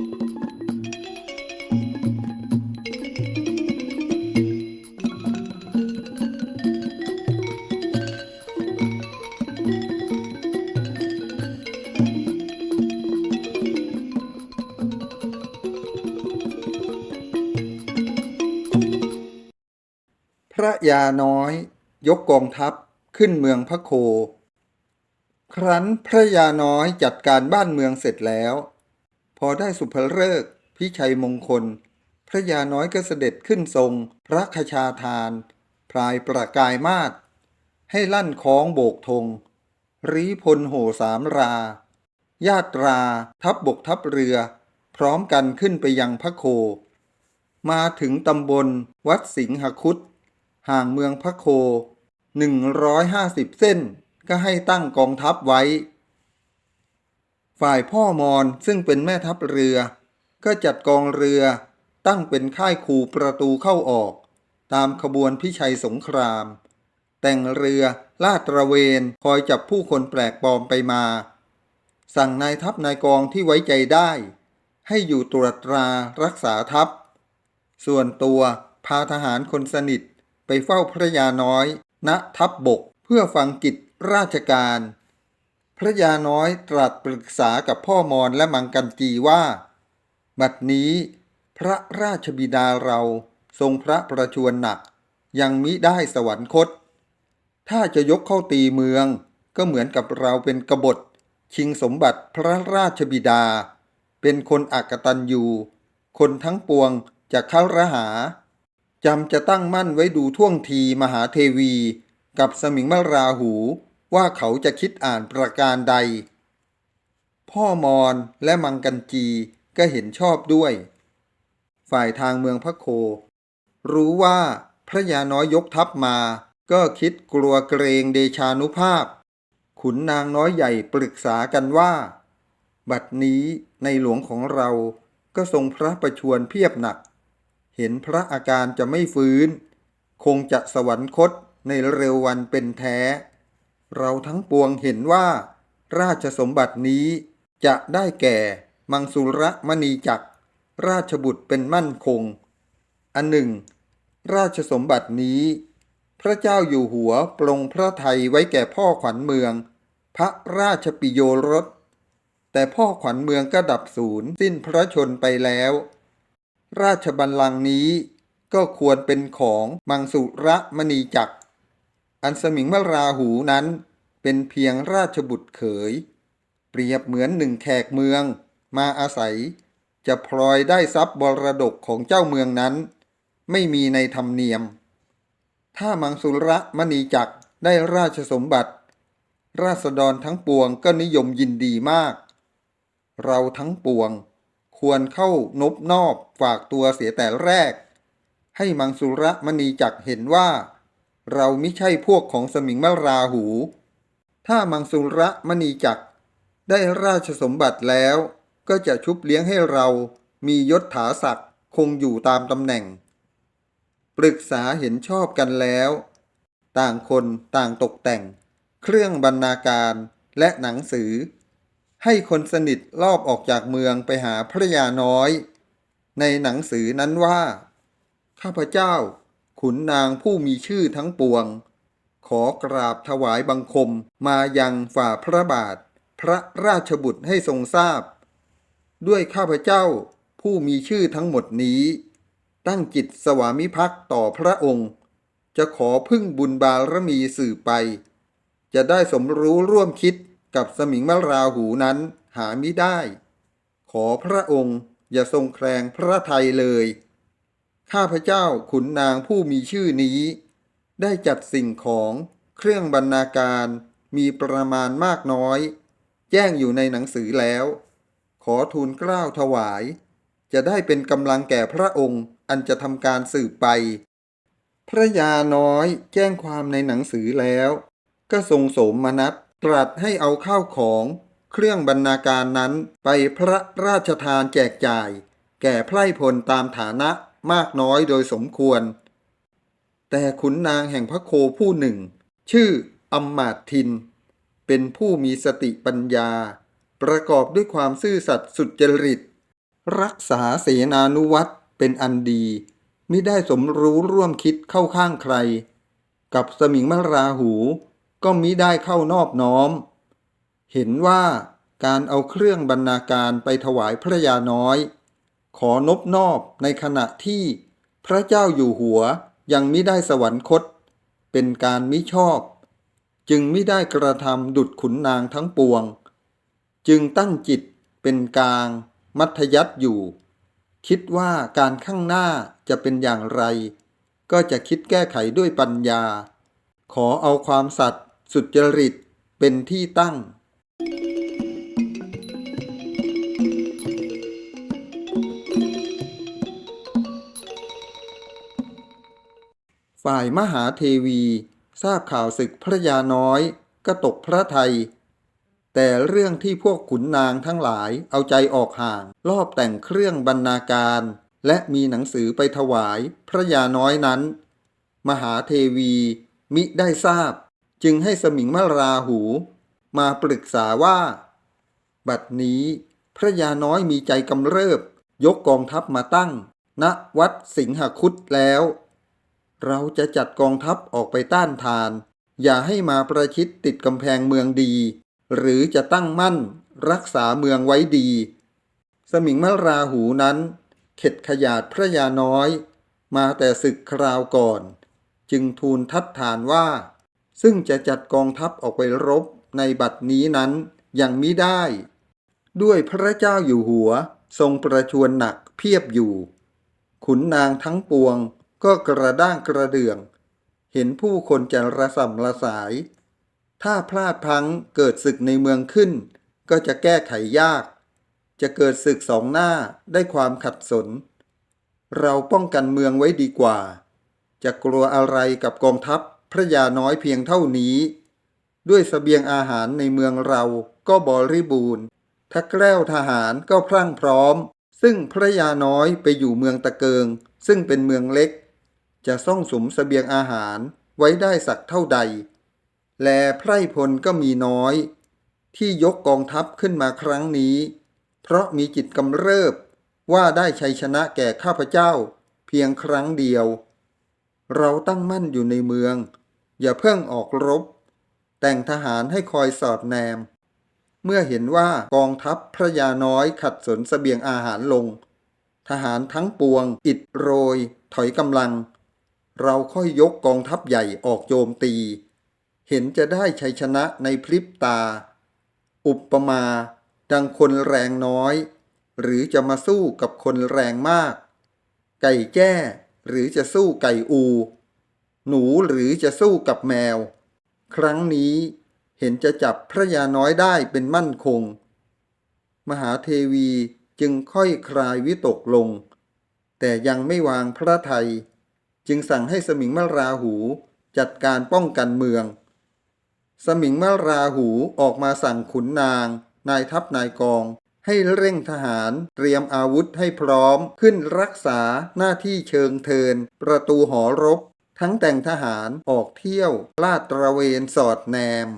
พระยาน้อย ยกกองทัพขึ้นเมืองพระโค ครั้นพระยาน้อยจัดการบ้านเมืองเสร็จแล้ว พอได้สุภเลิกษ์พิชัยมงคล พระยาน้อยก็เสด็จขึ้นทรง พระคชาทาน พลายประกายมาศให้ลั่นคล้องโบกธงรีพลโหสามรา ญาตราทัพบบกทัพเรือ พร้อมกันขึ้นไปยังพระโค มาถึงตำบลวัดสิงหคุตห่างเมืองพระโค 150 เส้นก็ให้ตั้งกองทัพไว้ ฝ่ายพ่อมอนซึ่งเป็นแม่ทัพเรือ ก็จัดกองเรือตั้งเป็นค่ายคูประตูเข้าออก ตามขบวนพิชัยสงคราม แต่งเรือลาดตระเวนคอยจับผู้คนแปลกปลอมไปมา สั่งนายทัพนายกองที่ไว้ใจได้ ให้อยู่ตรวจตรารักษาทัพ ส่วนตัวพาทหารคนสนิทไปเฝ้าพระยาน้อย ณทัพบบกเพื่อฟังกิจราชการ พระยาน้อยตรัสปรึกษากับพ่อมอนและมังกันจีว่า บัดนี้พระราชบิดาเราทรงพระประชวรหนัก ยังมิได้สวรรคต ถ้าจะยกเข้าตีเมือง ก็เหมือนกับเราเป็นกบฏ ชิงสมบัติพระราชบิดา เป็นคนอักตันยูคนทั้งปวงจะเข้าระหาจำจะตั้งมั่นไว้ดูท่วงทีมหาเทวี กับสมิงมราหู ว่าเขาจะคิดอ่านประการใด พ่อมอนและมังกันจีก็เห็นชอบด้วย ฝ่ายทางเมืองพระโค รู้ว่าพระยาน้อยยกทัพมา ก็คิดกลัวเกรงเดชานุภาพ ขุนนางน้อยใหญ่ปรึกษากันว่า บัดนี้ในหลวงของเราก็ทรงพระประชวรเพียบหนัก เห็นพระอาการจะไม่ฟื้น คงจะสวรรคตในเร็ววันเป็นแท้ เราทั้งปวงเห็นว่า ราชสมบัตินี้จะได้แก่มังสุรมณีจักร ราชบุตรเป็นมั่นคง อันหนึ่ง ราชสมบัตินี้ พระเจ้าอยู่หัวปรงพระไทยไว้แก่พ่อขวัญเมือง พระราชปิโยรส แต่พ่อขวัญเมืองก็ดับสูญสิ้นพระชนไปแล้ว ราชบัลลังก์นี้ก็ควรเป็นของมังสุรมณีจักร อันสมิงมราหูนั้นเป็นเพียงราชบุตรเขย เปรียบเหมือนหนึ่งแขกเมืองมาอาศัย จะพลอยได้ทรัพย์บรดกของเจ้าเมืองนั้น ไม่มีในธรรมเนียม ถ้ามังสุระมณีจักได้ราชสมบัติ ราษฎรทั้งปวงก็นิยมยินดีมาก เราทั้งปวงควรเข้านบนอบฝากตัวเสียแต่แรก ให้มังสุระมณีจักเห็นว่า เราไม่ใช่พวกของสมิงมราหู ถ้ามังสุระมณีจักรได้ราชสมบัติแล้ว ก็จะชุบเลี้ยงให้เรามียศถาศักดิ์คงอยู่ตามตำแหน่ง ปรึกษาเห็นชอบกันแล้ว ต่างคนต่างตกแต่ง เครื่องบรรณาการและหนังสือ ให้คนสนิทลอบออกจากเมืองไปหาพระยาน้อย ในหนังสือนั้นว่า ข้าพเจ้า ขุนนางผู้มีชื่อทั้งปวง ขอกราบถวายบังคมมายังฝ่าพระบาท พระราชบุตรให้ทรงทราบ ด้วยข้าพเจ้าผู้มีชื่อทั้งหมดนี้ ตั้งจิตสวามิภักดิ์ต่อพระองค์ จะขอพึ่งบุญบารมีสื่อไป จะได้สมรู้ร่วมคิดกับสมิงมราหูนั้นหามิได้ ขอพระองค์อย่าทรงแคลงพระทัยเลย ข้าพเจ้าขุนนางผู้มีชื่อนี้ ได้จัดสิ่งของเครื่องบรรณาการมีประมาณมากน้อย แจ้งอยู่ในหนังสือแล้ว ขอทูลเกล้าวถวาย จะได้เป็นกำลังแก่พระองค์อันจะทำการสืบไป พระยาน้อยแจ้งความในหนังสือแล้ว ก็ทรงโสมนัสตรัสให้เอาข้าวของเครื่องบรรณาการนั้นไปพระราชทานแจกจ่าย แก่ไพร่พลตามฐานะ มากน้อยโดยสมควร แต่ขุนนางแห่งพระโคผู้หนึ่ง ชื่ออัมมาทิน เป็นผู้มีสติปัญญา ประกอบด้วยความซื่อสัตย์สุจริต รักษาเสนานุวัตรเป็นอันดีมิได้สมรู้ร่วมคิดเข้าข้างใคร กับสมิงมราหูก็มิได้เข้านอบน้อม เห็นว่าการเอาเครื่องบรรณาการไปถวายพระยาน้อย ขอนบนอบในขณะที่พระเจ้าอยู่หัวยังมิได้สวรรคต เป็นการมิชอบ จึงมิได้กระทำดุดขุนนางทั้งปวง จึงตั้งจิตเป็นกลาง มัธยัติอยู่ คิดว่าการข้างหน้าจะเป็นอย่างไร ก็จะคิดแก้ไขด้วยปัญญา ขอเอาความสัตย์สุจริตเป็นที่ตั้ง ฝ่ายมหาเทวี ทราบข่าวศึกพระยาน้อย ก็ตกพระไทย แต่เรื่องที่พวกขุนนางทั้งหลายเอาใจออกห่าง รอบแต่งเครื่องบรรณาการ และมีหนังสือไปถวายพระยาน้อยนั้น มหาเทวีมิได้ทราบ จึงให้สมิงมาราหู มาปรึกษาว่า บัดนี้พระยาน้อยมีใจกำเริบ ยกกองทัพมาตั้งณวัดสิงหคุดแล้ว เราจะจัดกองทัพออกไปต้านทาน อย่าให้มาประชิดติดกำแพงเมืองดี หรือจะตั้งมั่น รักษาเมืองไว้ดี สมิงมราหูนั้น เข็ดขยาดพระยาน้อย มาแต่ศึกคราวก่อน จึงทูลทัดทานว่า ซึ่งจะจัดกองทัพออกไปรบในบัดนี้นั้นยังมิได้ ด้วยพระเจ้าอยู่หัวทรงประชวรหนักเพียบอยู่ ขุนนางทั้งปวง ก็กระด้างกระเดื่อง เห็นผู้คนจะระสำระสาย ถ้าพลาดพลั้งเกิดศึกในเมืองขึ้น ก็จะแก้ไขยาก จะเกิดศึกสองหน้าได้ความขัดสน เราป้องกันเมืองไว้ดีกว่า จะกลัวอะไรกับกองทัพพระยาน้อยเพียงเท่านี้ ด้วยเสบียงอาหารในเมืองเราก็บริบูรณ์ทักแกล้วทหารก็พรั่งพร้อม ซึ่งพระยาน้อยไปอยู่เมืองตะเกิง ซึ่งเป็นเมืองเล็ก จะซ่องสุมเสบียงอาหารไว้ได้สักเท่าใด แลไพร่พลก็มีน้อย ที่ยกกองทัพขึ้นมาครั้งนี้ เพราะมีจิตกำเริบว่าได้ชัยชนะแก่ข้าพเจ้า เพียงครั้งเดียว เราตั้งมั่นอยู่ในเมือง อย่าเพิ่งออกรบ แต่งทหารให้คอยสอดแนม เมื่อเห็นว่ากองทัพพระยาน้อยขัดสนเสบียงอาหารลง ทหารทั้งปวง อิดโรย ถอยกำลัง เราค่อยยกกองทัพใหญ่ออกโจมตี เห็นจะได้ชัยชนะในพริบตา อุปมาดังคนแรงน้อย หรือจะมาสู้กับคนแรงมาก ไก่แจ้หรือจะสู้ไก่อู หนูหรือจะสู้กับแมว ครั้งนี้เห็นจะจับพระยาน้อยได้เป็นมั่นคง มหาเทวีจึงค่อยคลายวิตกลง แต่ยังไม่วางพระไทย จึงสั่งให้สมิงมราหูจัดการป้องกันเมือง สมิงมราหูออกมาสั่งขุนนาง นายทัพนายกอง ให้เร่งทหารเตรียมอาวุธให้พร้อมขึ้นรักษาหน้าที่เชิงเทิน ประตูหอรบ ทั้งแต่งทหารออกเที่ยว ลาดตระเวนสอดแนม